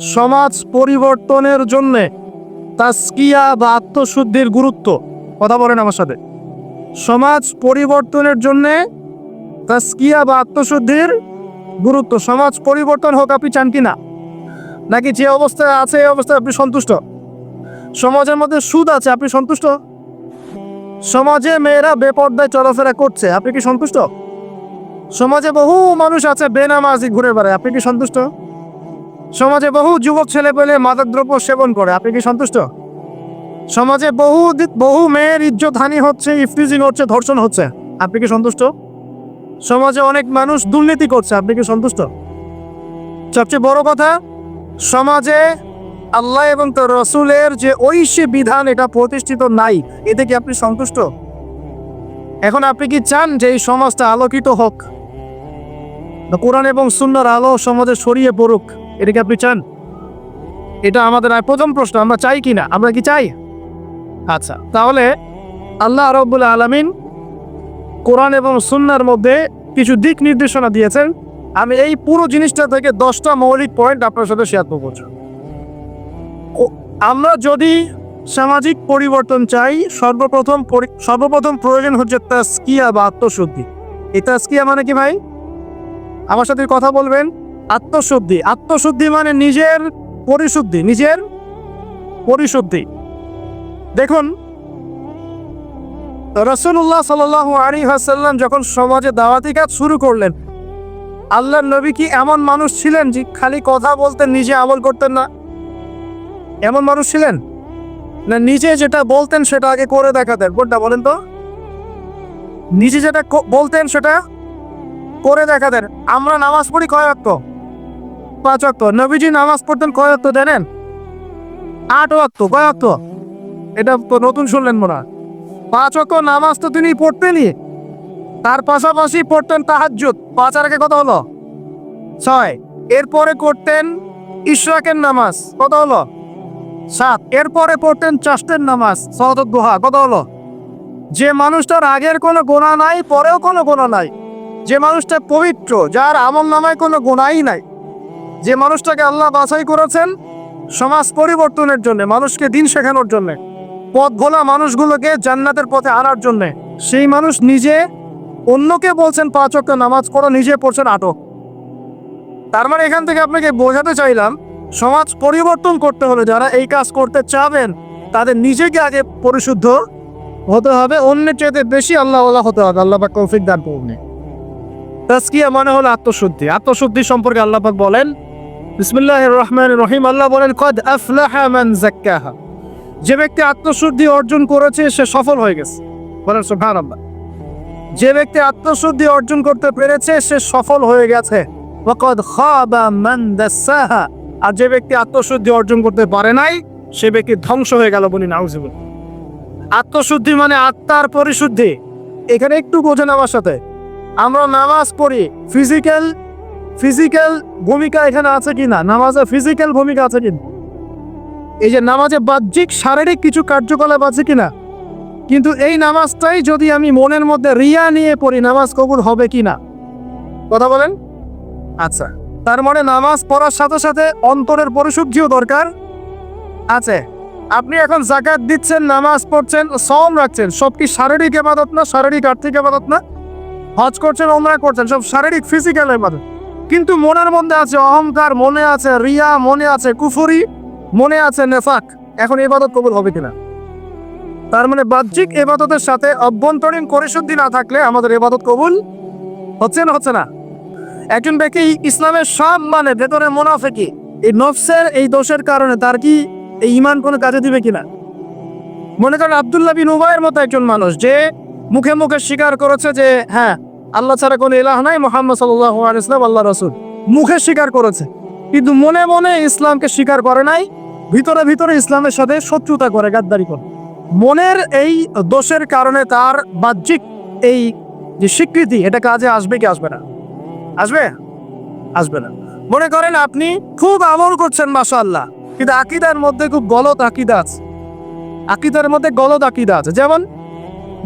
সমাজ পরিবর্তনের জন্যে তাস্কিয়া বা আত্মশুদ্ধির গুরুত্ব। কথা বলেন আমার সাথে। সমাজ পরিবর্তনের জন্যে তাস্কিয়া বা আত্মশুদ্ধির গুরুত্ব। সমাজ পরিবর্তন হোক, আপনি চান কি না? নাকি যে অবস্থায় আছে, এই অবস্থায় আপনি সন্তুষ্ট? সমাজের মধ্যে সুদ আছে, আপনি সন্তুষ্ট? সমাজে মেয়েরা বেপর্দায় চলাফেরা করছে, আপনি কি সন্তুষ্ট? সমাজে বহু মানুষ আছে বেনামাজি ঘুরে বেড়ায়, আপনি কি সন্তুষ্ট? সমাজে বহু যুবক ছেলে পেলে মাদকদ্রব্য সেবন করে। আপনি কি সন্তুষ্ট? সমাজে বহু বহু মেয়ের ইজ্জত হানি হচ্ছে ইফটিজিং হচ্ছে, ধর্ষণ হচ্ছে। আপনি কি সন্তুষ্ট? সমাজে অনেক মানুষ দুর্নীতি করছে, আপনি কি সন্তুষ্ট? সবচেয়ে বড় কথা, সমাজে আল্লাহ এবং তার রসুলের যে ঐশী বিধান, এটা প্রতিষ্ঠিত নাই। এতে কি আপনি সন্তুষ্ট? এখন আপনি কি চান যে এই সমাজটা আলোকিত হোক? কোরআন এবং সুন্নার আলো সমাজে সরিয়ে পড়ুক। এটা কি আপনি চান? এটা আমাদের প্রথম প্রশ্ন, আমরা চাই কি না? আমরা কি চাই? আচ্ছা তাহলে আল্লাহ রব্বুল আলমিন কোরআন এবং সুন্নার মধ্যে কিছু দিক নির্দেশনা দিয়েছেন। আমি এই পুরো জিনিসটা থেকে দশটা মৌলিক পয়েন্ট আপনার সাথে শেয়ার করব। আমরা যদি সামাজিক পরিবর্তন চাই, সর্বপ্রথম পরি- সর্বপ্রথম প্রয়োজন হচ্ছে তাস্কিয়া বা আত্মশুদ্ধি। এই তাস্কিয়া মানে কি ভাই? আমার সাথে কথা বলবেন। আত্মশুদ্ধি। আত্মশুদ্ধি মানে নিজের পরিশুদ্ধি নিজের পরিশুদ্ধি। দেখুন রসুল্লাহ সাল আলী হাসাল্লাম যখন সমাজে দাওয়াতি কাজ শুরু করলেন আল্লাহ নবী কি এমন মানুষ ছিলেন যে খালি কথা বলতেন নিজে আমল করতেন না? এমন মানুষ ছিলেন? না, নিজে যেটা বলতেন সেটা আগে করে দেখাতেন। কোনটা বলেন তো? নিজে যেটা বলতেন সেটা করে দেখাতেন। আমরা নামাজ পড়ি কয় অক্ত পাঁচ অক্ত নবীজি নামাজ পড়তেন কয় অক্ত জানেন? আট অক্ত কয় অক্ত এটা তো নতুন শুনলেন মনে হয়। পাঁচ অক্ত নামাজ তো তিনি পড়তেনই। তার পাশাপাশি পড়তেন তাহাজ্জুদ। পাঁচ আর কত হলো? ছয়। এরপরে করতেন ইশরাকের নামাজ। কত হলো? সাত। এরপরে পড়তেন চাষের নামাজ। সহদত দোহা। কত হলো? যে মানুষটার আগের কোনো গোনা নাই, পরেও কোনো গোনা নাই। যে মানুষটা পবিত্র, যার আমল নামায় কোনো গোনাই নাই। যে মানুষটাকে আল্লাহ বাছাই করেছেন সমাজ পরিবর্তনের জন্য, মানুষকে দিন শেখানোর জন্য, পথ ভোলা মানুষগুলোকে জান্নাতের পথে আনার জন্য, সেই মানুষ নিজে অন্যকে বলছেন পাঁচ নামাজ পড়ো, নিজে পড়ছেন আটক তার মানে এখান থেকে আপনাকে বোঝাতে চাইলাম, সমাজ পরিবর্তন করতে হলে যারা এই কাজ করতে চাবেন, তাদের নিজেকে আগে পরিশুদ্ধ হতে হবে, অন্যের চাইতে বেশি আল্লাহ আল্লাহ হতে হবে আল্লাহ কৌফিক দান করুন। তাস্কিয়া মানে হলো আত্মশুদ্ধি আত্মশুদ্ধি সম্পর্কে আল্লাহ বলেন বিসমিল্লাহ রহমান রহিম। আল্লাহ বলেন, কদ আফলাহা মান জাক্কাহা যে ব্যক্তি আত্মশুদ্ধি অর্জন করেছে, সে সফল হয়ে গেছে। বলেন, সুবহানাল্লাহ। যে ব্যক্তি আত্মশুদ্ধি অর্জন করতে পেরেছে, সে সফল হয়ে গেছে। ওয়াকাদ খাবা মান দাসাহা। আর যে ব্যক্তি আত্মশুদ্ধি অর্জন করতে পারে নাই, সে ব্যক্তি ধ্বংস হয়ে গেল বলি নাউজিবুল আত্মশুদ্ধি মানে আত্মার পরিশুদ্ধি। এখানে একটু বোঝেন আমার সাথে। আমরা নামাজ পড়ি ফিজিক্যাল ফিজিক্যাল ভূমিকা এখানে আছে কি না নামাজে ফিজিক্যাল ভূমিকা আছে কি না? এই যে নামাজে বাহ্যিক, শারীরিক কিছু কার্যকলাপ আছে কিনা? কিন্তু এই নামাজটাই যদি আমি মনের মধ্যে রিয়া নিয়ে পড়ি, নামাজ কবুল হবে কি না কথা বলেন? আচ্ছা। তার মানে নামাজ পড়ার সাথে সাথে অন্তরের পরিশুদ্ধিও দরকার আছে। আপনি এখন জাকাত দিচ্ছেন, নামাজ পড়ছেন সম রাখছেন। সব কি শারীরিক এবাদত না, শারীরিক আর্থিক এবাদত না? হজ করছেন ওমরা করছেন, সব শারীরিক ফিজিক্যাল এবাদত কিন্তু মনের মধ্যে আছে অহংকার, মনে আছে রিয়া, মনে আছে কুফুরি, মনে আছে নেফাক। এখন এবাদত কবুল হবে কিনা? তার মানে বাহ্যিক এবাদতের সাথে অভ্যন্তরীণ পরিশুদ্ধি না থাকলে আমাদের এবাদত কবুল হচ্ছে না হচ্ছে না। একজন ব্যক্তি ইসলামের সব মানে ভেতরে মোনাফেকি, এই নফসের এই দোষের কারণে তার কি এই ইমান কোনো কাজে দিবে কিনা? মনে করেন আবদুল্লাহ বিন উবায়ের মতো একজন মানুষ যে মুখে মুখে স্বীকার করেছে যে হ্যাঁ আল্লাহ ছাড়া কোনো ইলাহ নাই, মোহাম্মদ সাল্লাহ ইসলাম আল্লাহ রসুল। মুখে স্বীকার করেছে, কিন্তু মনে মনে ইসলামকে স্বীকার করে নাই, ভিতরে ভিতরে ইসলামের সাথে শত্রুতা করে, গাদ্দারি করে। মনের এই দোষের কারণে তার বাহ্যিক এই যে স্বীকৃতি, এটা কাজে আসবে কি আসবে না? আসবে? আসবে না। মনে করেন আপনি খুব আমল করছেন, মাশাআল্লাহ, কিন্তু আকিদার মধ্যে খুব গলত আকিদা আছে। আকিদার মধ্যে গলত আকিদা আছে। যেমন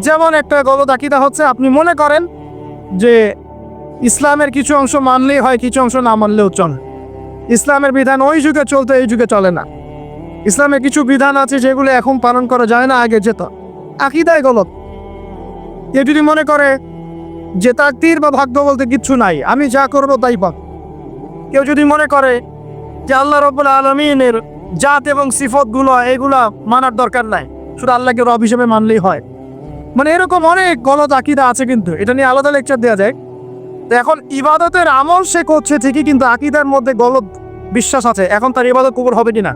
যেমন একটা গলত আকিদা হচ্ছে, আপনি মনে করেন যে ইসলামের কিছু অংশ মানলেই হয়, কিছু অংশ না মানলেও চলে। ইসলামের বিধান ওই যুগে চলতো, এই যুগে চলে না। ইসলামে কিছু বিধান আছে যেগুলো এখন পালন করা যায় না, আগে যেত। আকিদায় গলত। কেউ যদি মনে করে যে তার তীর বা ভাগ্য বলতে কিচ্ছু নাই, আমি যা করব তাই পাব। কেউ যদি মনে করে যে আল্লাহ রব্বুল আলমিনের জাত এবং সিফতগুলো, এগুলা মানার দরকার নাই, শুধু আল্লাহকে রব হিসেবে মানলেই হয়। মানে এরকম অনেক গলত আকিদা আছে কিন্তু, এটা নিয়ে আলাদা লেকচার দেওয়া যায়। তো এখন ইবাদতের আমল সে করছে ঠিকই, কিন্তু আকিদার মধ্যে গলত বিশ্বাস আছে। এখন তার ইবাদত কুকুর হবে কিনা?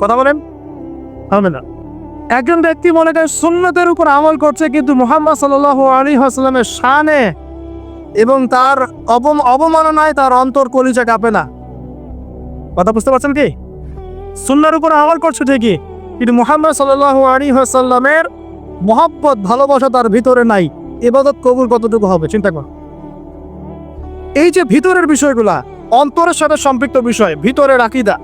কথা বলেন? হবে না। একজন ব্যক্তি মনে করে সুন্নতের উপর আমল করছে, কিন্তু মোহাম্মদ সাল আলী হাসলামের শানে এবং তার অবমাননায় তার অন্তর কলিজা কাঁপে না। কথা বুঝতে পারছেন কি? সুন্নার উপর আমল করছে ঠিকই, কিন্তু মোহাম্মদ সাল আলী হাসাল্লামের মহাব্বত, ভালোবাসা তার ভিতরে নাই। এবাদত কবুল কতটুকু হবে, চিন্তা কর। এই যে ভিতরের বিষয়গুলা, অন্তরের সাথে সম্পৃক্ত বিষয়, ভিতরের আকিদা,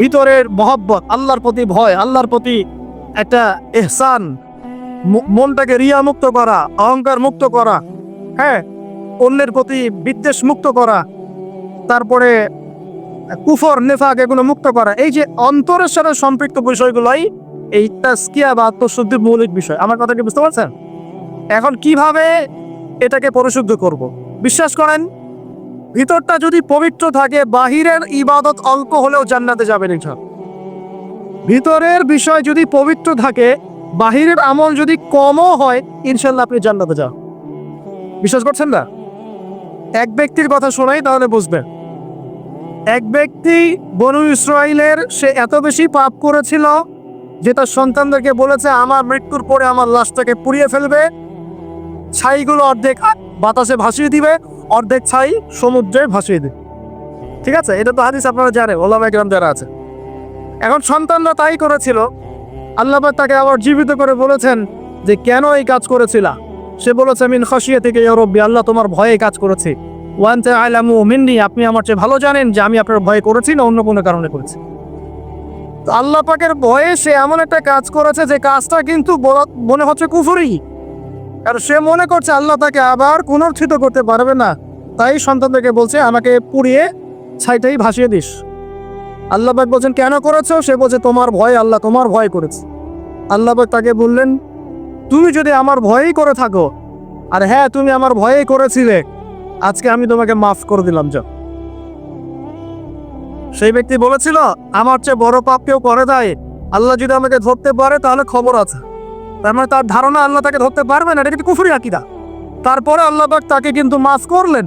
ভিতরের মহব্বত, আল্লাহর প্রতি ভয়, আল্লাহর প্রতি একটা এহসান মনটাকে রিয়া মুক্ত করা, অহংকার মুক্ত করা হ্যাঁ অন্যের প্রতি বিদ্বেষ মুক্ত করা, তারপরে কুফর, নেফাক এগুলো মুক্ত করা, এই যে অন্তরের সাথে সম্পৃক্ত বিষয়গুলোই এই তাস্কিয়া বা আত্মশুদ্ধির মৌলিক বিষয়। আমার কথা কি বুঝতে পারছেন? এখন কীভাবে এটাকে পরিশুদ্ধ করব। বিশ্বাস করেন, ভিতরটা যদি পবিত্র থাকে, বাহিরের ইবাদত অল্প হলেও জান্নাতে যাবেন ইনশাল ভিতরের বিষয় যদি পবিত্র থাকে, বাহিরের আমল যদি কমও হয় ইনশাল্লাহ আপনি জান্নাতে যান। বিশ্বাস করছেন না? এক ব্যক্তির কথা শোনাই, তাহলে বুঝবেন। এক ব্যক্তি বনু ইসরায়েলের সে এত বেশি পাপ করেছিল যে তার সন্তানদেরকে বলেছে, আমার মৃত্যুর পরে আমার লাশটাকে পুড়িয়ে ফেলবে। ছাইগুলো অর্ধেক বাতাসে ভাসিয়ে দিবে, অর্ধেক ছাই সমুদ্রে ভাসিয়ে দিবে। ঠিক আছে? এটা তো হাদিস আপনারা জানেন ওলামা গ্রাম যারা আছে। এখন সন্তানরা তাই করেছিল, আল্লাহ তাকে আবার জীবিত করে বলেছেন যে, কেন এই কাজ করেছিলা? সে বলেছে, মিন খসিয়ে থেকে রব্বি, আল্লাহ তোমার ভয়ে কাজ করেছি। ওয়ান্তে আইলামু মিন্নি, আপনি আমার চেয়ে ভালো জানেন যে, আমি আপনার ভয় করেছি না অন্য কোনো কারণে করেছি? আল্লাহ পাকের ভয়ে সে এমন একটা কাজ করেছে যে কাজটা কিন্তু মনে হচ্ছে কুফুরি। আর সে মনে করছে আল্লাহ তাকে আবার পুনর্থিত করতে পারবে না। তাই সন্তানদেরকে বলছে, আমাকে পুড়িয়ে ছাইটাই ভাসিয়ে দিস। আল্লাহ পাক বলছেন, কেন করেছ? সে বলছে, তোমার ভয়, আল্লাহ তোমার ভয় করেছে। আল্লাহ পাক তাকে বললেন, তুমি যদি আমার ভয়েই করে থাকো, আর হ্যাঁ তুমি আমার ভয়েই করেছিলে, আজকে আমি তোমাকে মাফ করে দিলাম যা সেই ব্যক্তি বলেছিল, আমার চেয়ে বড় পাপ কেউ করে দেয় আল্লাহ যদি আমাকে ধরতে পারে, তাহলে খবর আছে। তার মানে তার ধারণা আল্লাহ তাকে ধরতে পারবে না, এটা কিন্তু কুফুরি আকিদা। তারপরে আল্লাহ তাকে কিন্তু মাফ করলেন।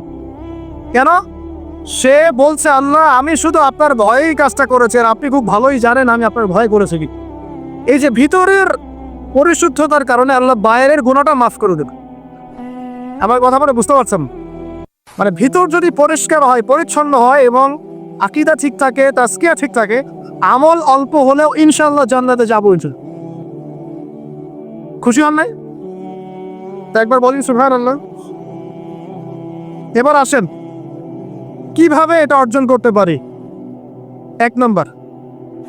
কেন? সে বলছে, আল্লাহ, আমি শুধু আপনার ভয়েই কাজটা করেছি, আর আপনি খুব ভালোই জানেন, আমি আপনার ভয় করেছি। কি এই যে ভিতরের পরিশুদ্ধতার কারণে আল্লাহ বাইরের গুণাটা মাফ করে দেবে আমার কথা বলে বুঝতে পারছেন? মানে ভিতর যদি পরিষ্কার হয়, পরিচ্ছন্ন হয় এবং আকিদা ঠিক থাকে তাস্কিয়া ঠিক থাকে, আমল অল্প হলেও ইনশাল্লাহ জান্নাতে যাব খুশি হন নাই? তা একবার বলিন সুহান আল্লাহ এবার আসেন, কীভাবে এটা অর্জন করতে পারি? এক নম্বর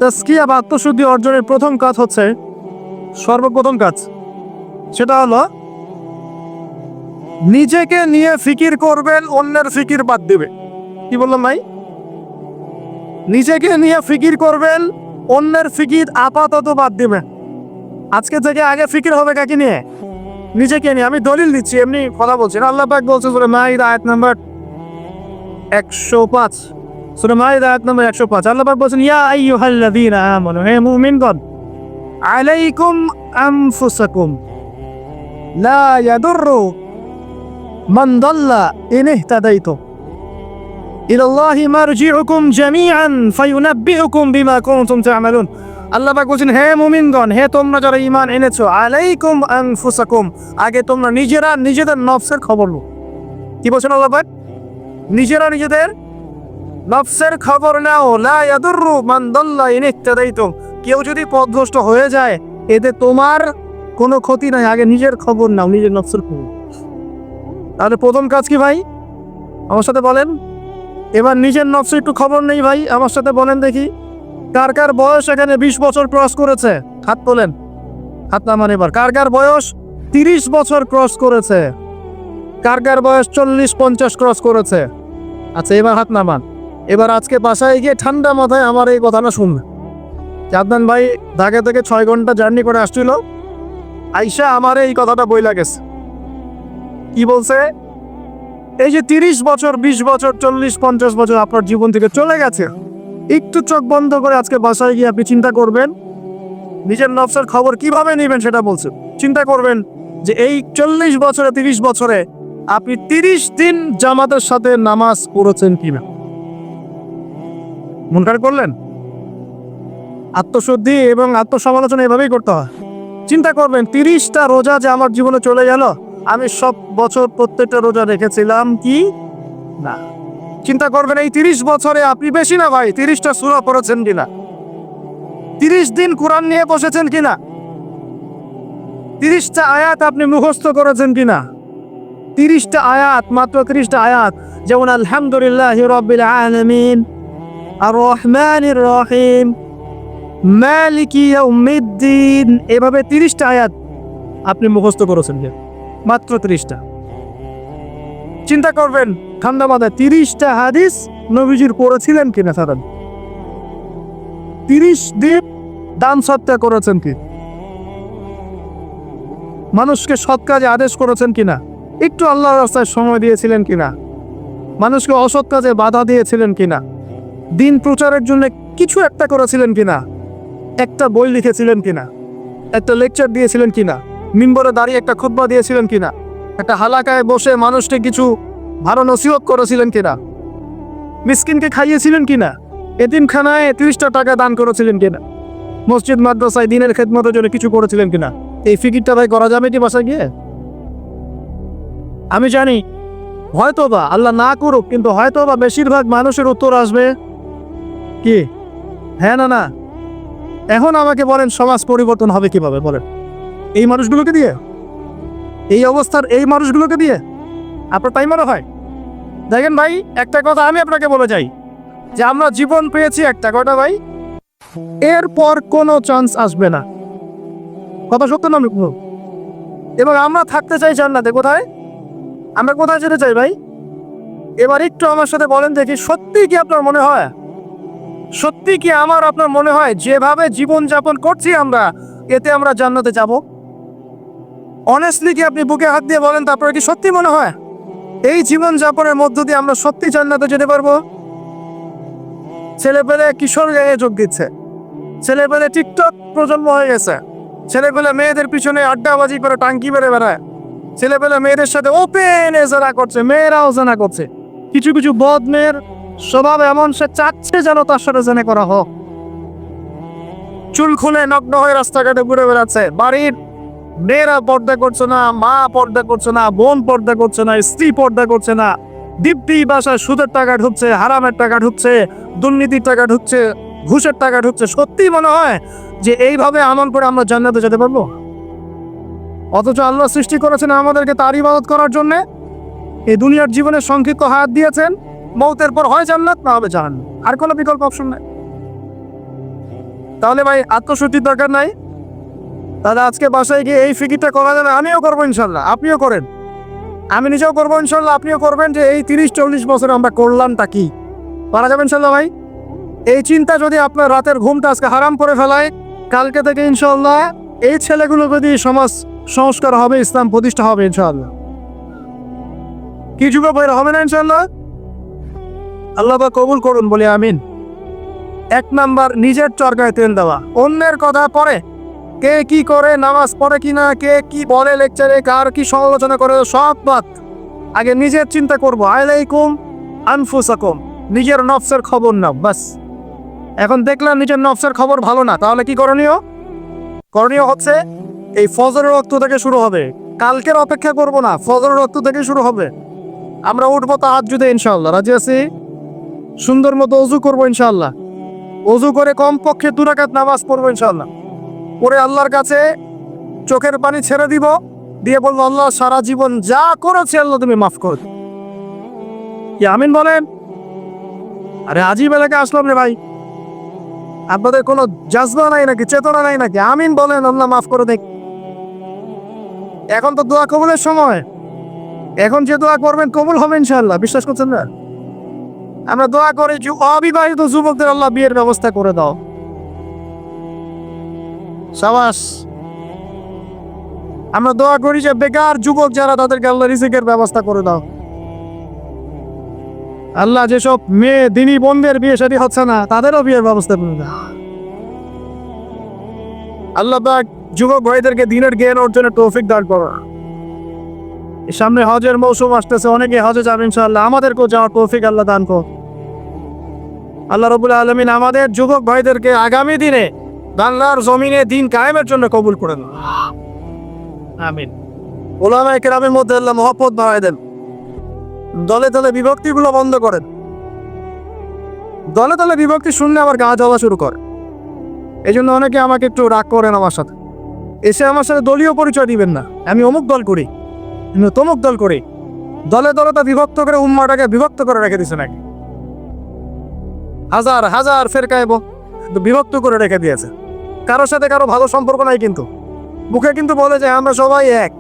তাস্কিয়া বা আত্মশুদ্ধি অর্জনের প্রথম কাজ হচ্ছে সর্বপ্রথম কাজ। সেটা হলো, নিজেকে নিয়ে ফিকির করবেন, অন্যের ফিকির বাদ দেবে। কি বললাম ভাই? নিজেকে নিয়ে ফিকির করবেন, অন্যের ফিকির আপাতত বাদ দিবেন। আজকে থেকে আগে ফিকির হবে কাকে নিয়ে? নিজেকে নিয়ে। আমি দলিল দিচ্ছি, এমনি কথা বলছি। আল্লাহ পাক বলছে সুরে মাইদ আয়াত নাম্বার একশো পাঁচ। সুরে মাইদ আয়াত নাম্বার একশো পাঁচ। আল্লাহ পাক বলছেন, ইয়া আইয়ুহাল্লাযীনা আমানু, হে মুমিনগণ, আলাইকুম আনফুসাকুম, লা ইয়াদুররু মান দাল্লা ইন ইহতাদাইতুম ইলাল্লাহি মারজিউকুম জামিআন, ফায়ুনাব্বিউকুম বিমা কুনতুম তা'মালুন। আল্লাহ পাক বলছেন, হে মুমিনগণ, হে তোমরা যারা ইমান এনেছো, আলাইকুম আনফুসাকুম। আগে তোমরা নিজেরা নিজেদের নফসের খবর নাও কি বলছেন আল্লাহ পাক? নিজেরা নিজেদের নফসের খবর নাও। লা ইয়াদুরু মান দাল্লা ইন ইহতাদাইতুম। কেউ যদি পথভ্রষ্ট হয়ে যায়, এতে তোমার কোনো ক্ষতি নাই। আগে নিজের খবর নাও, নিজের নফসের খবর। তাহলে প্রথম কাজ কি ভাই? আমার সাথে বলেন এবার নিজের নফসে একটু খবর নেই ভাই, আমার সাথে বলেন দেখি। কার কার বয়স এখানে বিশ বছর ক্রস করেছে? হাত তোলেন। হাত নামান এবার। কার কার বয়স? তিরিশ বছর ক্রস করেছে। কার কার বয়স? চল্লিশ, পঞ্চাশ ক্রস করেছে। আচ্ছা এবার হাত নামান। এবার আজকে বাসায় গিয়ে ঠান্ডা মাথায় আমার এই কথাটা শুনবে। চাঁদনান ভাই ঢাকা থেকে ছয় ঘণ্টা জার্নি করে আসছিল। আইসা আমার এই কথাটা বই লাগেছে কি বলছে? এই যে তিরিশ বছর, বিশ বছর, চল্লিশ, পঞ্চাশ বছর আপনার জীবন থেকে চলে গেছে, একটু চোখ বন্ধ করে আজকে বাসায় গিয়ে আপনি চিন্তা করবেন, নিজের নফসের খবর কীভাবে নেবেন সেটা বলছে চিন্তা করবেন যে এই চল্লিশ বছরে, তিরিশ বছরে আপনি তিরিশ দিন জামাতের সাথে নামাজ পড়েছেন কিনা। মনকার করলেন? আত্মশুদ্ধি এবং আত্মসমালোচনা এভাবেই করতে হয়। চিন্তা করবেন, তিরিশটা রোজা যে আমার জীবনে চলে গেল আমি সব বছর প্রত্যেকটা রোজা রেখেছিলাম কি? না। চিন্তা করবেন, এই তিরিশ বছরে আপনি বেশি না ভাই, তিরিশটা সুরা পড়েছেন কিনা? তিরিশ দিন কোরআন নিয়ে বসেছেন কিনা? তিরিশটা আয়াত আপনি মুখস্থ করেছেন কিনা? তিরিশটা আয়াত, মাত্র তিরিশটা আয়াত, যেমন আলহামদুলিল্লাহ রবিল আলমিন আর রহমান রহিম, মালিকি ইয়াউমিদ্দিন, এভাবে তিরিশটা আয়াত আপনি মুখস্থ করেছেন কিনা? মাত্র ত্রিশটা। চিন্তা করবেন মাথায় তিরিশটা হাদিস নবীজির পড়েছিলেন কিনা সাধারণ? তিরিশ দিন দান সত্তা করেছেন কি? মানুষকে সৎ কাজে আদেশ করেছেন কিনা একটু আল্লাহর রাস্তায় সময় দিয়েছিলেন কিনা মানুষকে অসৎ কাজে বাধা দিয়েছিলেন কিনা দিন প্রচারের জন্য কিছু একটা করেছিলেন কিনা একটা বই লিখেছিলেন কিনা একটা লেকচার দিয়েছিলেন কিনা মিম্বরে দাঁড়িয়ে একটা খুতবা দিয়েছিলেন কিনা? একটা হালাকায় বসে মানুষকে কিছু ভালো নসিহত করেছিলেন কিনা? মিসকিনকে খাইয়েছিলেন কিনা? এতিমখানায় তিরিশটা টাকা দান করেছিলেন কিনা? মসজিদ, মাদ্রাসায় দিনের খেদমতের জন্য কিছু করেছিলেন কিনা? এই ফিকিরটা ভাই করা যাবে কি বাসায় গিয়ে? আমি জানি হয়তো বা আল্লাহ না করুক, কিন্তু হয়তো বা বেশিরভাগ মানুষের উত্তর আসবে কি? হ্যাঁ না না। এখন আমাকে বলেন সমাজ পরিবর্তন হবে কীভাবে? বলেন। এই মানুষগুলোকে দিয়ে? এই অবস্থার এই মানুষগুলোকে দিয়ে? আপনার তাই মনে হয়? দেখেন ভাই, একটা কথা আমি আপনাকে বলে যাই, যে আমরা জীবন পেয়েছি একটা কথা ভাই? এরপর কোনো চান্স আসবে না। কথা সত্য না। এবার আমরা থাকতে চাই জান্নাতে, কোথায়? আমরা কোথায় যেতে চাই ভাই? এবার একটু আমার সাথে বলেন দেখি, সত্যি কি আপনার মনে হয়? সত্যি কি আমার আপনার মনে হয়? যেভাবে জীবন যাপন করছি আমরা, এতে আমরা জান্নাতে যাব? অনেস্টলি কি আপনি বুকে হাত দিয়ে বলেন, তারপরে কি সত্যি মনে হয়? এই জীবন যাপনের মধ্য দিয়ে আমরা সত্যি জান্নাতে যেতে পারব? ছেলেপেলে কিশোর গায়ে যোগ দিচ্ছে। ছেলেপেলে টিকটক প্রজন্ম হয়ে গেছে। ছেলেপেলে মেয়েদের পিছনে আড্ডাবাজি করে টাঙ্কি বেড়ে বেড়ায়। ছেলেপেলে মেয়েদের সাথে ওপেন জেনা করছে, মেয়েরাও জেনা করছে। কিছু কিছু বদ মেয়ের স্বভাব এমন, সে চাচ্ছে যেন তার সাথে জেনে করা হোক। চুল খুলে নগ্ন হয়ে রাস্তাঘাটে ঘুরে বেড়াচ্ছে। বাড়ির মেয়েরা পর্দা করছে না, মা পর্দা করছে না, বোন পর্দা করছে না, স্ত্রী পর্দা করছে না। দীপ্তি বাসায় সুদের টাকা ঢুকছে, হারামের টাকা ঢুকছে, দুর্নীতির টাকা ঢুকছে, ঘুষের টাকা ঢুকছে। সত্যি মনে হয় যে এইভাবে আমল করে আমরা জান্নাতে যেতে পারব? অথচ আল্লাহ সৃষ্টি করেছেন আমাদেরকে তার ইবাদত করার জন্য। এই দুনিয়ার জীবনে সংক্ষিপ্ত হাত দিয়েছেন। মৌতের পর হয় জান্নাত, না হবে জাহান আর কোনো বিকল্প অপশন নাই। তাহলে ভাই, আত্মশুদ্ধির দরকার নাই। দাদা, আজকে বাসায় গিয়ে এই ফিকিরটা করা যাবে, আমিও করব ইনশাল্লাহ, আপনিও করেন। আমি নিজেও করব ইনশাল্লাহ, আপনিও করবেন যে এই তিরিশ, চল্লিশ বছর আমরা করলামটা কি। পারা যাবে ইনশাল্লাহ ভাই? এই চিন্তা যদি আপনার রাতের ঘুমটা আজকে হারাম করে ফেলায়, কালকে থেকে ইনশাল্লাহ এই ছেলেগুলো যদি সমাজ সংস্কার হবে, ইসলাম প্রতিষ্ঠা হবে ইনশাল্লাহ। কি যুগে বের হবে না ইনশাল্লাহ? আল্লাহ বা কবুল করুন, বলে আমিন। এক নাম্বার, নিজের চরকায় তেল দেওয়া। অন্যের কথা পরে কে কি করে, নামাজ পড়ে কিনা, কে কি বলে লেকচারে কার কি সমালোচনা করে, সব বাদ। আগে নিজের চিন্তা করব। আলাইকুম আনফুসাকুম। নিজের নফসের খবর নাও, বাস। এখন দেখলাম নিজের নফসের খবর ভালো না, তাহলে কি করণীয়? করণীয় হচ্ছে এই ফজরের রক্ত থেকে শুরু হবে। কালকের অপেক্ষা করব না, ফজরের রক্ত থেকে শুরু হবে। আমরা উঠবো তা আজ যদি ইনশাল্লাহ রাজি আছি? সুন্দর মতো অজু করব ইনশাল্লাহ অজু করে কমপক্ষে দুরাকাত নামাজ পড়ব ইনশাল্লাহ পরে আল্লাহর কাছে চোখের পানি ছেড়ে দিব। দিয়ে বলব আল্লাহ সারা জীবন যা করেছে আল্লাহ তুমি মাফ করে। আমিন বলেন। আরে আজই বেলাকে আসলাম রে ভাই। আপনাদের কোনো জাজবা নাই নাকি, চেতনা নাই নাকি? আমিন বলেন, আল্লাহ মাফ করে দেখ এখন তো দোয়া কবুলের সময়। এখন যে দোয়া করবেন কবুল হবে ইনশাল্লাহ বিশ্বাস করছেন না? আমরা দোয়া করি অবিবাহিত যুবকদের আল্লাহ বিয়ের ব্যবস্থা করে দাও। সাবাস। আমরা দোয়া করি যে বেকার যুবক যারা তাদেরকে আল্লাহ রিজিকের ব্যবস্থা করে দাও। আল্লাহ যেসব মেয়ে, দিনী বোনদের বিয়ে শাদী হচ্ছে না, তাদেরও বিয়ের ব্যবস্থা করে দাও। আল্লাহ যুবক ভাইদেরকে দিনের জ্ঞান অর্জনের তৌফিক দান করো। সামনে হজের মৌসুম আসতেছে, অনেকে হজে যাবে ইনশাআল্লাহ। আমাদেরকেও যাওয়ার তৌফিক আল্লাহ দান কর। আল্লাহ রবুল আলমিন আমাদের যুবক ভাইদেরকে আগামী দিনে বাংলার জমিনে দিন কায়েমের জন্য কবুল করে দেন আমিন। ওলামা কেরামের মধ্যে আল্লাহ মহব্বত বাড়াই দেন। দলে দলে বিভক্তিগুলো বন্ধ করেন। দলে দলে বিভক্তি শুনলে আবার গা জ্বলা শুরু করে। এই জন্য অনেকে আমাকে একটু রাগ করেন আমার সাথে। এসে আমার সাথে দলীয় পরিচয় দিবেন না। আমি অমুক দল করি আমি তমুক দল করি। দলে দলে তা বিভক্ত করে উম্মাটাকে বিভক্ত করে রেখে দিছে নাকি হাজার হাজার ফেরকায় ব- বিভক্ত করে রেখে দিয়েছে। কারোর সাথে কারও ভালো সম্পর্ক নাই কিন্তু। মুখে কিন্তু বলে যে আমরা সবাই এক।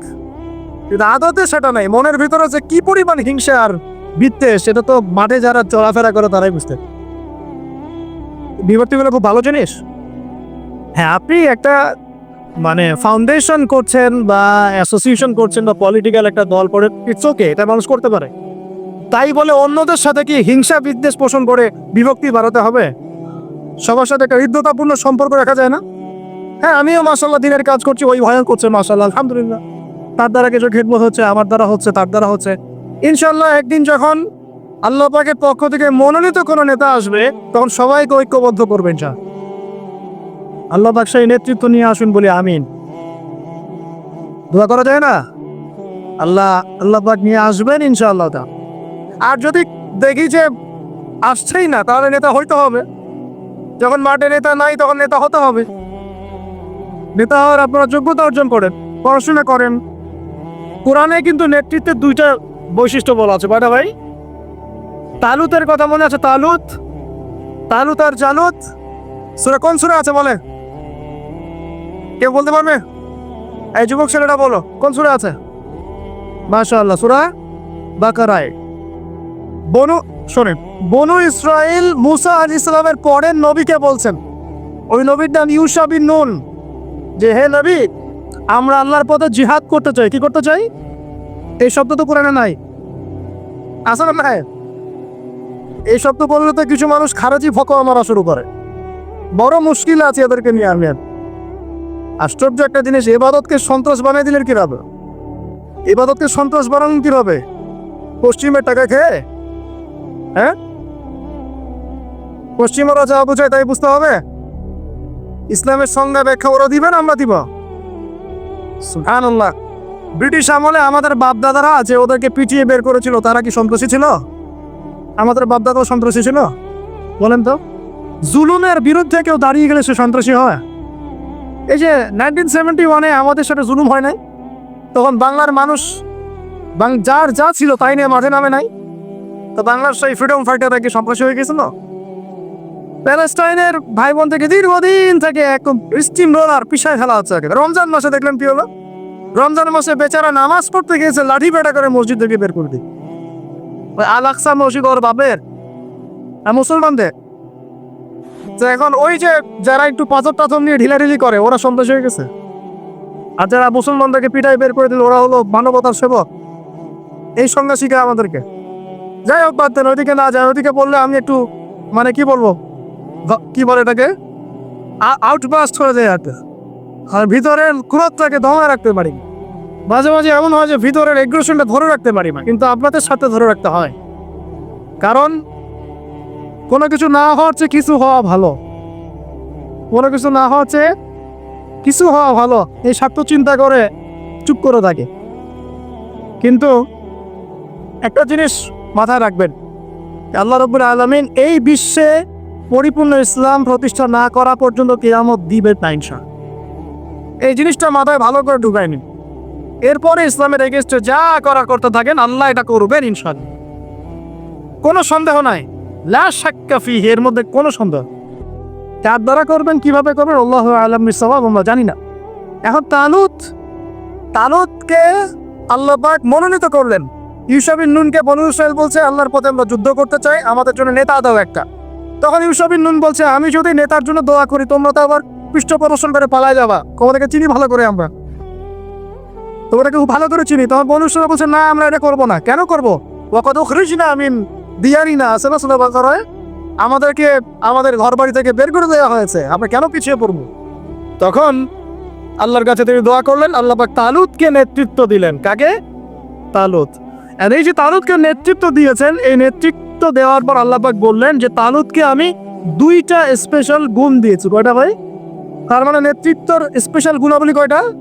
কিন্তু আদতে সেটা নাই। মনের ভিতরে যে কি পরিমাণ হিংসা আর বিদ্বেষ, সেটা তো মাঠে যারা চলাফেরা করে তারাই বুঝতে বিভক্তিগুলো খুব ভালো জিনিস। হ্যাঁ আপনি একটা মানে ফাউন্ডেশন করছেন বা অ্যাসোসিয়েশন করছেন বা পলিটিক্যাল একটা দল করে ইটস ওকে এটা মানুষ করতে পারে। তাই বলে অন্যদের সাথে কি হিংসা বিদ্বেষ পোষণ করে বিভক্তি বাড়াতে হবে? সবার সাথে একটা হৃদ্যতাপূর্ণ সম্পর্ক রাখা যায় না। হ্যাঁ আমিও মাসাল্লাহ দিনের কাজ করছি, ওই ভয়ন করছে মাসাল্লাহ আলহামদুলিল্লাহ। তার দ্বারা কিছু খেদমত হচ্ছে, আমার দ্বারা হচ্ছে, তার দ্বারা হচ্ছে। ইনশাল্লাহ একদিন যখন আল্লাহ পাকের পক্ষ থেকে মনোনীত কোনো নেতা আসবে, তখন সবাইকে ঐক্যবদ্ধ করবেন যা আল্লাহ পাক সেই নেতৃত্ব নিয়ে আসুন বলি আমিন। দোয়া করা যায় না? আল্লাহ আল্লাহ পাক নিয়ে আসবেন ইনশাআল্লাহ তা। আর যদি দেখি যে আসছেই না, তাহলে নেতা হইতে হবে। যখন মাঠে নেতা নাই, তখন নেতা হতে হবে। নেতা হওয়ার আপনারা যোগ্যতা অর্জন করেন, পড়াশোনা করেন। কোরআনে কিন্তু নেতৃত্বের দুইটা বৈশিষ্ট্য বলা আছে, বাটা ভাই? তালুতের কথা মনে আছে? তালুত তালুত আর জালুত সুরা কোন সুরা আছে বলে? কেউ বলতে পারবে? এই যুবক ছেলেটা বলো, কোন সুরা আছে? মাশাআল্লাহ, সুরা বাকারায়। বনু শোনেন, বনু ইসরায়েল মুসা আল ইসলামের পরের নবীকে বলছেন, ওই নবীর নাম ইউসা বিন নুন, যে, হে নবী, আমরা আল্লাহর পথে জিহাদ করতে চাই, কি করতে চাই? এই শব্দ তো কোরআনে নাই। আছে না এই শব্দ বললে তো কিছু মানুষ খারাজি ফকোয়া মারা শুরু করে। বড় মুশকিল আছে এদেরকে নিয়ে আমি। আশ্চর্য একটা জিনিস, এবাদতকে সন্ত্রাস বানিয়ে দিলেন কীভাবে? এবাদতকে সন্ত্রাস বানানো কীভাবে? পশ্চিমের টাকা খেয়ে? হ্যাঁ? পশ্চিমরা যা বোঝায় তাই বুঝতে হবে? ইসলামের সংজ্ঞা ব্যাখ্যা ওরা দিবেন আমরা দিব। সুবহানাল্লাহ। ব্রিটিশ আমলে আমাদের বাপদাদারা আছে ওদেরকে পিটিয়ে বের করেছিল, তারা কি সন্ত্রাসী ছিল? আমাদের বাপদাদাও সন্ত্রাসী ছিল? বলেন তো। জুলুমের বিরুদ্ধে কেউ দাঁড়িয়ে গেলে সে সন্ত্রাসী হয়। এই যে নাইনটিন সেভেন্টি ওয়ানে আমাদের সাথে জুলুম হয় নাই? তখন বাংলার মানুষ যার যা ছিল তাই নিয়ে মাঠে নামে নাই? তো বাংলার সেই ফ্রিডম ফাইটাররা কি সন্ত্রাসী হয়ে গেছিল প্যালেস্টাইনের ভাই বোন থেকে দীর্ঘদিন থেকে একদম স্টিম রোলার পিসায় খেলা হচ্ছে রমজান মাসে দেখলেন কি হলো? রমজান মাসে বেচারা নামাজ পড়তে গিয়েছে, লাঠি পেটা করে মসজিদ থেকে বের করে দিই ওই আল আকসা মসজিদ ওর বাপের। আর মুসলমানদের। তো এখন ওই যে যারা একটু পাথর টাথর নিয়ে ঢিলাঢিলি করে, ওরা সন্ত্রাস হয়ে গেছে। আর যারা মুসলমানদেরকে পিটাই বের করে দিল, ওরা হলো মানবতার সেবক। এই শিখায় আমাদেরকে। যাই হোক দেন, ওইদিকে না যায়, ওইদিকে বললে আমি একটু মানে কি বলব? কি বলে এটাকে? আউটবাস্ট হয়ে যায় আর আর ভিতরের ক্রোধটাকে দমায় রাখতে পারি মাঝে মাঝে এমন হয় যে ভিতরের এগ্রেশনটা ধরে রাখতে পারি না, কিন্তু আপনাদের সাথে ধরে রাখতে হয়। কারণ, কোনো কিছু না হওয়ার চেয়ে কিছু হওয়া ভালো। কোনো কিছু না হওয়ার চেয়ে কিছু হওয়া ভালো। এই স্বার্থ চিন্তা করে চুপ করে থাকে। কিন্তু একটা জিনিস মাথায় রাখবেন। আল্লাহ রব্বুল আলমিন এই বিশ্বে পরিপূর্ণ ইসলাম প্রতিষ্ঠা না করা পর্যন্ত কিয়ামত দিবে না ইনশাল্লাহ। এই জিনিসটা মাথায় ভালো করে ঢুকাই নিন। এরপরে ইসলামের এগেস্টে যা করা করতে থাকেন, আল্লাহ এটা করবেন ইনশাল্লাহ কোনো সন্দেহ নাই। লা সাক্কাফি এর মধ্যে কোনো সন্দেহ তার দ্বারা করবেন, কীভাবে করবেন, আল্লাহ আলম সবাব আমরা জানি না। এখন তালুত, তালুতকে আল্লাহ পাক মনোনীত করলেন। ইউসাবিন নুনকে বনু ইসরায়েল বলছে, আল্লাহর পথে আমরা যুদ্ধ করতে চাই, আমাদের জন্য নেতা দাও একটা। তখন ইউসাবিন নুন বলছে, আমি যদি নেতার জন্য দোয়া করি, তোমরা তো আবার পৃষ্ঠ প্রদর্শন করে পালায় যাবা। তোমাদেরকে চিনি ভালো করে আমরা। তোমাদেরকে ভালো করে চিনি। তখন বনু ইসরায়েল বলছে, না, আমরা এটা করব না। কেন করব? ও খরিস না আমিন দিয়ারি না আছে না শোনা আমাদেরকে, আমাদের ঘর বাড়ি থেকে বের করে দেওয়া হয়েছে। আমরা কেন পিছিয়ে পড়ব? তখন আল্লাহর কাছে তিনি দোয়া করলেন, আল্লাহ পাক তালুতকে নেতৃত্ব দিলেন। কাকে? তালুত। আর এই যে তালুতকে নেতৃত্ব দিয়েছেন, এই নেতৃত্ব দেওয়ার পর আল্লাহ পাক বললেন যে, তালুতকে আমি দুইটা স্পেশাল গুণ দিয়েছি। কয়টা ভাই? তার মানে নেতৃত্বর স্পেশাল গুণাবলী কয়টা?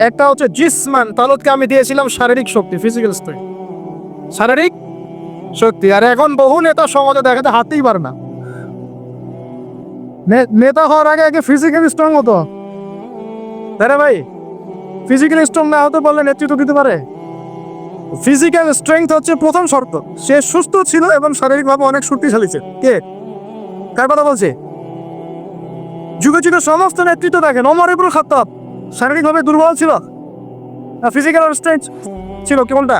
একটা হচ্ছে জিসমান, তালুতকে আমি দিয়েছিলাম শারীরিক শক্তি ফিজিক্যাল স্ট্রেংথ শারীরিক শক্তি। আর এখন বহু নেতা সমাজে দেখাতে হাতেই পারে না। নে- নেতা হওয়ার আগে আগে ফিজিক্যাল স্ট্রং হতো। তাই ভাই? ফিজিক্যাল স্ট্রং না হতে পারলে নেতৃত্ব দিতে পারে? ফিজিক্যাল স্ট্রেংথ হচ্ছে প্রথম শর্ত। সে সুস্থ ছিল এবং শারীরিকভাবে অনেক শক্তিশালী ছিল। কে? কার কথা বলছে? যুগে যুগে সমস্ত নেতৃত্ব দেখেন অমর ইবুল খাত্তাব। শারীরিকভাবে দুর্বল ছিল। ফিজিক্যাল স্ট্রেংথ ছিল কেমনটা?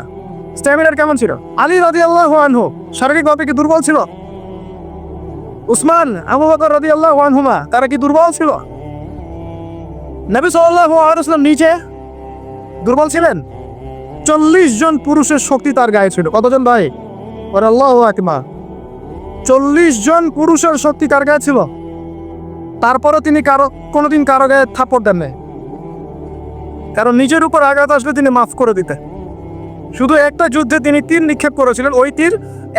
স্ট্যামিনার কেমন ছিল? আলী রাজি আল্লাহ আনহু শারীরিকভাবে কি দুর্বল ছিল? উসমান, আবু বকর রাজি আল্লাহ আনহুমা, তারা কি দুর্বল ছিল? নবী সাল্লাহ নিচে দুর্বল ছিলেন? চল্লিশ জন পুরুষের শক্তি তার গায়ে ছিল। কতজন ভাই? আল্লাহ আকমা চল্লিশ জন পুরুষের শক্তি তার গায়ে ছিল? তারপরও তিনি কারও, কোনোদিন কারও গায়ে থাপড় দেন নাই। কারণ নিজের উপর আঘাত আসলে তিনি মাফ করে দিতেন শুধু একটা যুদ্ধে তিনি তীর নিক্ষেপ করেছিলেন, ওই তীর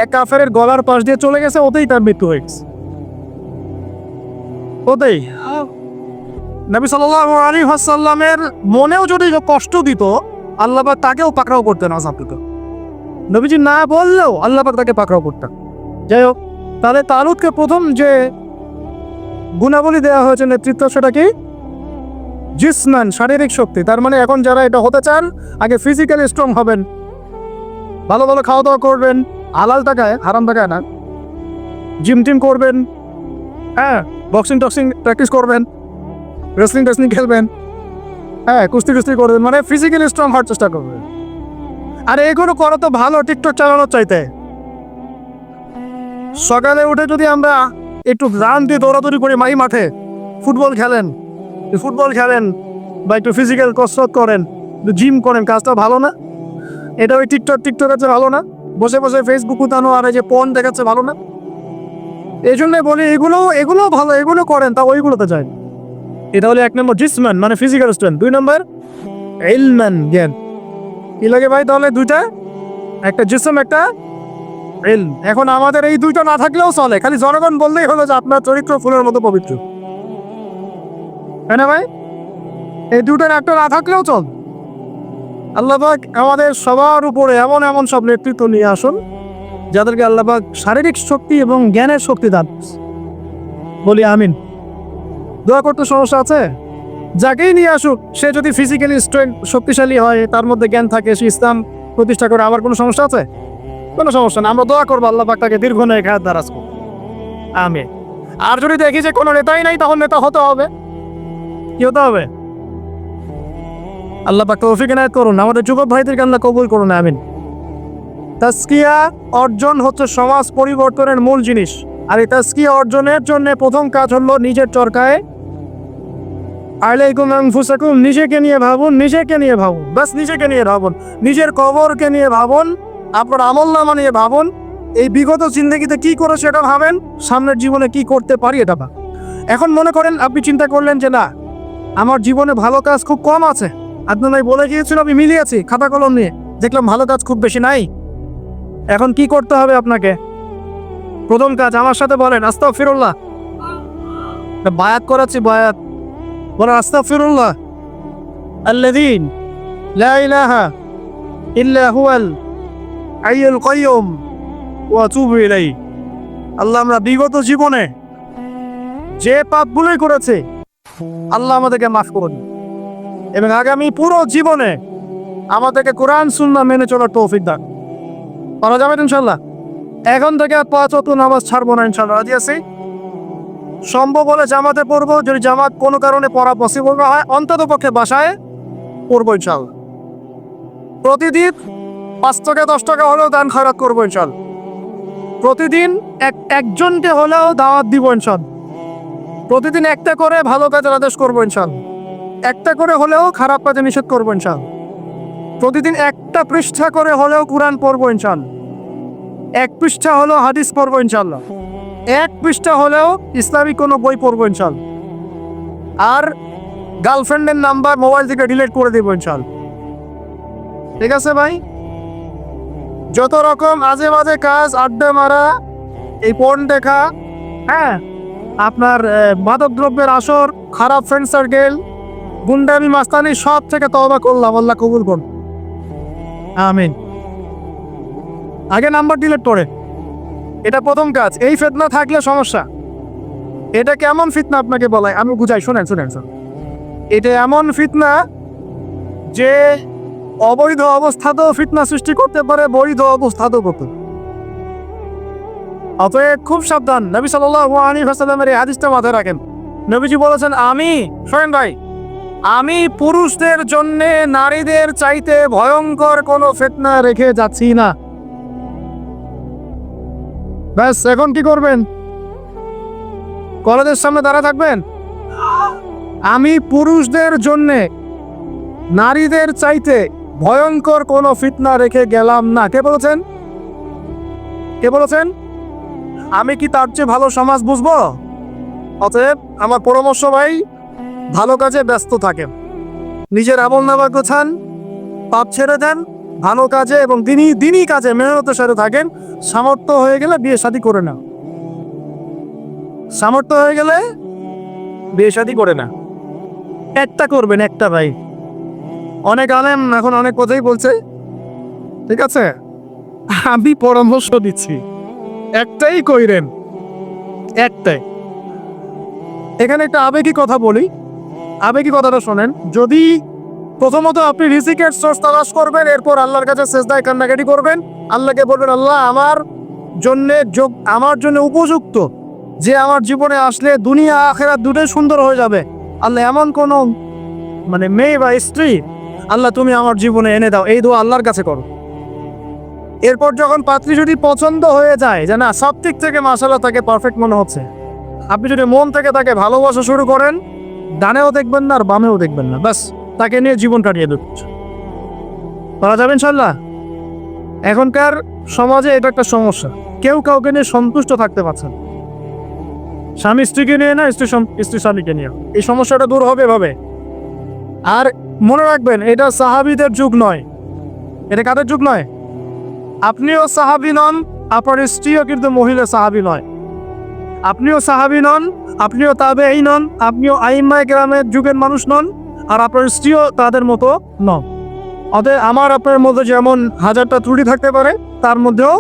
এক কাফেরের গলার পাশ দিয়ে চলে গেছে, ওতেই তার মৃত্যু হয়ে গেছে। ওতেই। নবী সাল্লাল্লাহু আলী ওয়াসাল্লামের মনেও যদি কষ্ট দিত আল্লাহ পাক তাকেও পাকড়াও করতেন দিত। নবীজি না বললেও আল্লাহবাক তাকে পাকড়াও করতেন যাই হোক, তাহলে তালুদকে প্রথম যে গুণাবলী দেওয়া হয়েছে নেতৃত্ব, সেটা কি? জিসমান, শারীরিক শক্তি। তার মানে এখন যারা এটা হতে চান, আগে ফিজিক্যালি স্ট্রং হবেন। ভালো ভালো খাওয়া দাওয়া করবেন। আলাল টাকায়, হারাম টাকায় না। জিম টিম করবেন। হ্যাঁ বক্সিং টক্সিং প্র্যাকটিস করবেন। রেসলিং টেসলিং খেলবেন। হ্যাঁ কুস্তি কুস্তি করবেন মানে ফিজিক্যালি স্ট্রং হওয়ার চেষ্টা করবেন আর এগুলো করা তো ভালো টিকটক চালানোর চাইতে। সকালে উঠে যদি আমরা একটু রান দিয়ে দৌড়াদৌড়ি করি মাই মাঠে, ফুটবল খেলেন ফুটবল খেলেন বা একটু ফিজিক্যাল কসরত করেন জিম করেন, কাজটা ভালো না? এটা ওই টিকটক টিকটক আছে ভালো না? বসে বসে ফেসবুক উতানো আর এই যে পন দেখাচ্ছে ভালো না? এই জন্যই বলি, এগুলো এগুলো ভালো, এগুলো করেন, তা ওইগুলোতে যায় এটা হলো এক নম্বর, জিসমান মানে ফিজিক্যাল স্ট্রেন্থ দুই নম্বর, ইলমান, জ্ঞান। কি লাগে ভাই তাহলে দুইটা? একটা জিসম, একটা ইলম। এখন আমাদের এই দুইটা না থাকলেও চলে, খালি জনগণ বললেই হলো যে আপনার চরিত্র ফুলের মতো পবিত্র। তাই না ভাই? এই দুটোর একটা না থাকলেও চল। আল্লাহবাক আমাদের সবার উপরে এমন এমন সব নেতৃত্ব নিয়ে আসুন, যাদেরকে আল্লাহবাক শারীরিক শক্তি এবং জ্ঞানের শক্তি দান বলি আমিন। দোয়া করতে সমস্যা আছে? যাকেই নিয়ে আসুক, সে যদি ফিজিক্যালি স্ট্রেংথ শক্তিশালী হয়, তার মধ্যে জ্ঞান থাকে, সে ইসলাম প্রতিষ্ঠা করে, আমার কোনো সমস্যা আছে? কোনো সমস্যা না, আমরা দোয়া করব, আল্লাহ পাক তাকে দীর্ঘ নেই খায়াত দারাজ করুন। আমি আর যদি দেখি যে কোনো নেতাই নাই তখন নেতা হতে হবে। কি হতে হবে? আল্লাহ পাক তৌফিক এনায়েত করুন, আমাদের যুবক ভাইদেরকে আল্লাহ কবুল করুন, আমিন। তাস্কিয়া অর্জন হচ্ছে সমাজ পরিবর্তনের মূল জিনিস। আর এই তাস্কিয়া অর্জনের জন্য প্রথম কাজ হলো নিজের চরকায় আলাইকুম আনফুসাকুম, নিজেকে নিয়ে ভাবুন, নিজেকে নিয়ে ভাবুন, বাস নিজেকে নিয়ে ভাবুন, নিজের কবরকে নিয়ে ভাবুন, আপনার আমল নামা নিয়ে ভাবুন, এই বিগত জিন্দগিতে কি করে সেটা ভাবেন, সামনের জীবনে কি করতে পারি এটা বা এখন মনে করেন, আপনি চিন্তা করলেন যে না, আমার জীবনে ভালো কাজ খুব কম আছে। আপনার বলে গিয়েছিল, আমি মিলিয়েছি খাতা কলম নিয়ে, দেখলাম ভালো কাজ খুব বেশি নাই। এখন কি করতে হবে আপনাকে? প্রথম কাজ আমার সাথে বলেন আস্তা ফিরুল্লাহ বায়াত করাচ্ছি বায়াত। ফিরুল্লাহ আল্লাদিন লা ইলাহা ইল্লা হুয়াল আইয়ুল কাইয়ুম ওয়া আতুবু ইলাইহি। আল্লাহ আমরা বিগত জীবনে যে পাপগুলোই করেছে, আল্লাহ আমাদেরকে মাফ করুন। এবং আগামী পুরো জীবনে আমাদেরকে কোরআন, সুন্নাহ মেনে চলার তৌফিক দান। করা যাবে ইনশাল্লাহ এখন থেকে পাঁচ অত নামাজ ছাড়বো না ইনশাল্লাহ রাজি আছি? সম্ভব হলে জামাতে পড়ব, যদি জামাত কোনো কারণে পড়া পসিবল না হয়, অন্তত পক্ষে বাসায় পড়ব ইনশাল্লাহ প্রতিদিন পাঁচ টাকা দশ টাকা হলেও দান খয়রাত করব ইনশাল প্রতিদিন এক, একজনকে হলেও দাওয়াত দিব ইনশাল প্রতিদিন একটা করে ভালো কাজের আদেশ করব ইনশাল একটা করে হলেও খারাপ কাজে নিষেধ করব ইনশাল প্রতিদিন একটা পৃষ্ঠা করে হলেও কোরআন পড়ব ইনশাল এক পৃষ্ঠা হলেও হাদিস পড়ব ইনশাল্লাহ এক পৃষ্ঠা হলেও ইসলামিক কোনো বই পড়ব ইনশাল। আর গার্লফ্রেন্ডের নাম্বার মোবাইল থেকে ডিলিট করে দেবো ইনশাল। ঠিক আছে ভাই? যত রকম আজে বাজে কাজ আড্ডা মারা এই পণ দেখা হ্যাঁ আপনার আহ, মাদক দ্রব্যের আসর খারাপ ফ্রেন্ড সার্কেল গুন্ডামি মাস্তানি সব থেকে তওবা করলাম আল্লাহ কবুল করুন। আমিন। আগে নাম্বার ডিলিট করে। এটা প্রথম কাজ। এই ফেতনা থাকলে সমস্যা। এটা কেমন ফিতনা আপনাকে বলাই? আমি বুঝাই, শোনেন শোনেন শোনেন। এটা এমন ফিতনা যে অবৈধ অবস্থাতেও ফিতনা সৃষ্টি করতে পারে, বৈধ অবস্থাতেও করতে অতএব খুব সাবধান। নবী সাল্লাল্লাহু আলাইহি ওয়াসাল্লামের এই হাদিসটা মাথায় রাখেন। নবীজি বলেছেন, আমি শোনেন ভাই, আমি পুরুষদের জন্য নারীদের চাইতে ভয়ঙ্কর কোনো ফিতনা রেখে যাচ্ছি না। ব্যাস, এখন কি করবেন? কলেজের সামনে দাঁড়া থাকবেন? আমি পুরুষদের জন্যে নারীদের চাইতে ভয়ঙ্কর কোনো ফিতনা রেখে গেলাম না। কে বলেছেন? কে বলেছেন? আমি কি তার চেয়ে ভালো সমাজ বুঝব? অতএব আমার পরামর্শ ভাই, ভালো কাজে ব্যস্ত থাকেন। নিজের আমল নামা গোছান, পাপ ছেড়ে দেন ভালো কাজে এবং দিনই দিনই কাজে মেহনতের সাথে থাকেন, সামর্থ্য হয়ে গেলে বিয়ে শাদী করে না। সামর্থ্য হয়ে গেলে বিয়ে শাদী করে না। একটা করবেন একটা ভাই। অনেক আলেম এখন অনেক কথাই বলছে। ঠিক আছে? আমি পরামর্শ দিচ্ছি। একটাই কইরেন। একটাই। এখানে একটা আবেগী কথা বলি। আবেগী কথাটা শোনেন। যদি প্রথমত আপনি রিজিকের সোর্স তালাশ করবেন, এরপর আল্লাহর কাছে শেষদায় কান্নাকাটি করবেন। আল্লাহকে বলবেন, আল্লাহ, আমার জন্য যোগ, আমার জন্য উপযুক্ত যে আমার জীবনে আসলে দুনিয়া আখেরা দুটোই সুন্দর হয়ে যাবে। আল্লাহ, এমন কোনো মানে মেয়ে বা স্ত্রী, আল্লাহ, তুমি আমার জীবনে এনে দাও। এই দোয়া আল্লাহর কাছে করো। এরপর যখন পাত্রী যদি পছন্দ হয়ে যায়, যে না, সব দিক থেকে মাসাল্লাহ তাকে পারফেক্ট মনে হচ্ছে। আপনি যদি মন থেকে তাকে ভালোবাসা শুরু করেন, ডানেও দেখবেন না আর বামেও দেখবেন না। ব্যাস। তাকে নিয়ে জীবন কাটিয়ে দেবেন পারা যাবে ইনশাল্লাহ এখনকার সমাজে এটা একটা সমস্যা। কেউ কাউকে নিয়ে সন্তুষ্ট থাকতে পারছে না। স্বামী স্ত্রীকে নিয়ে না, স্ত্রী স্ত্রী স্বামীকে নিয়ে। এই সমস্যাটা দূর হবে এভাবে। আর মনে রাখবেন, এটা সাহাবিদের যুগ নয়। এটা কাদের যুগ নয়? আপনিও সাহাবি নন, আপনার স্ত্রীও কিন্তু মহিলা সাহাবি নয়। আপনিও সাহাবি নন, আপনিও তাবে এই নন, আপনিও আইম্মায় গ্রামের যুগের মানুষ নন। আর আপনার স্ত্রীও তাদের মতো নন। অতএব আমার আপনার মধ্যে যেমন হাজারটা ত্রুটি থাকতে পারে, তার মধ্যেও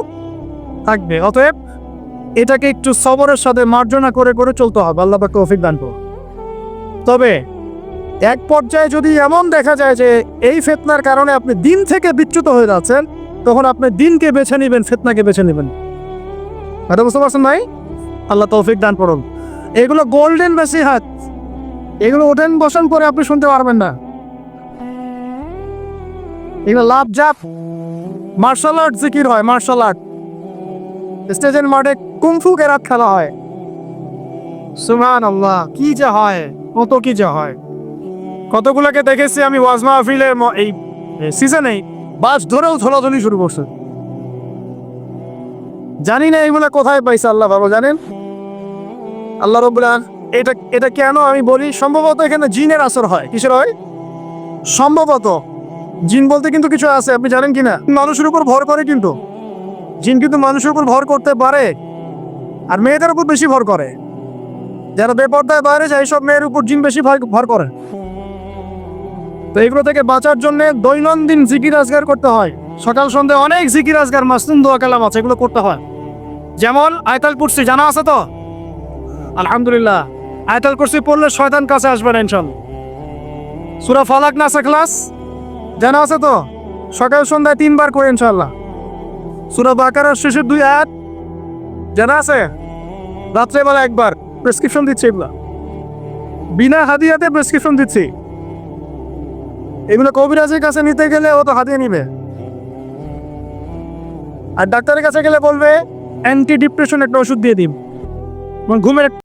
থাকবে। অতএব এটাকে একটু সবরের সাথে মার্জনা করে করে চলতে হবে। আল্লাহ পাকে অফিক দান। তবে এক পর্যায়ে যদি এমন দেখা যায় যে এই ফেতনার কারণে আপনি দিন থেকে বিচ্যুত হয়ে যাচ্ছেন, তখন আপনি দিনকে বেছে নেবেন, ফেতনাকে বেছে নেবেন। বুঝতে পারছেন ভাই? আল্লাহ তৌফিক দান করুন। এগুলো গোল্ডেন বেশি হাত। এগুলো ওঠেন, বসেন করে আপনি শুনতে পারবেন না। এগুলো লাভ জাপ। মার্শাল আর্ট জিকির হয় মার্শাল আর্ট স্টেজের মাঠে কুমফু কেরাত খেলা হয়। সুমান আল্লাহ কি যে হয়, কত কি যে হয়। কতগুলোকে দেখেছি আমি ওয়াজ মাহফিলের এই সিজনে বাস ধরেও ঝোলাঝুলি শুরু করছে। জানি না এগুলা কোথায় পাইছে, আল্লাহ বাবা জানেন। আল্লাহ রবুল্লাহ এটা এটা কেন আমি বলি? সম্ভবত এখানে জিনের আসর হয়। কিসের হয়? সম্ভবত। জিন বলতে কিন্তু কিছু আছে, আপনি জানেন কি না মানুষের উপর ভর করে কিন্তু। জিন কিন্তু মানুষের উপর ভর করতে পারে। আর মেয়েদের উপর বেশি ভর করে। যারা বেপর্দায় বাইরে যায় সব মেয়ের উপর জিন বেশি ভর করে। তো এগুলো থেকে বাঁচার জন্য দৈনন্দিন জিকির আজগার করতে হয়। সকাল, সন্ধ্যে অনেক জিকির আজগার, মাসনুন দোয়া কালাম আছে, এগুলো করতে হয়। যেমন আয়তাল কুরসি, জানা আছে তো? আলহামদুলিল্লাহ। আয়তাল কুরসি পড়লে শয়তান কাছে আসবে না ইনশাল্লাহ। সুরা ফালাক নাসা ক্লাস জানা আছে তো? সকাল সন্ধ্যায় তিনবার করে ইনশাল্লাহ। সুরা বাকারার শেষের দুই আয়াত? জানা আছে? রাত্রেবেলা একবার। প্রেসক্রিপশন দিচ্ছে এগুলা। বিনা হাদিয়াতে প্রেসক্রিপশন দিচ্ছি। এগুলো কবিরাজের কাছে নিতে গেলে ও তো হাতিয়ে নিবে। আর ডাক্তারের কাছে গেলে বলবে অ্যান্টি ডিপ্রেশন একটা ওষুধ দিয়ে দিন ঘুমের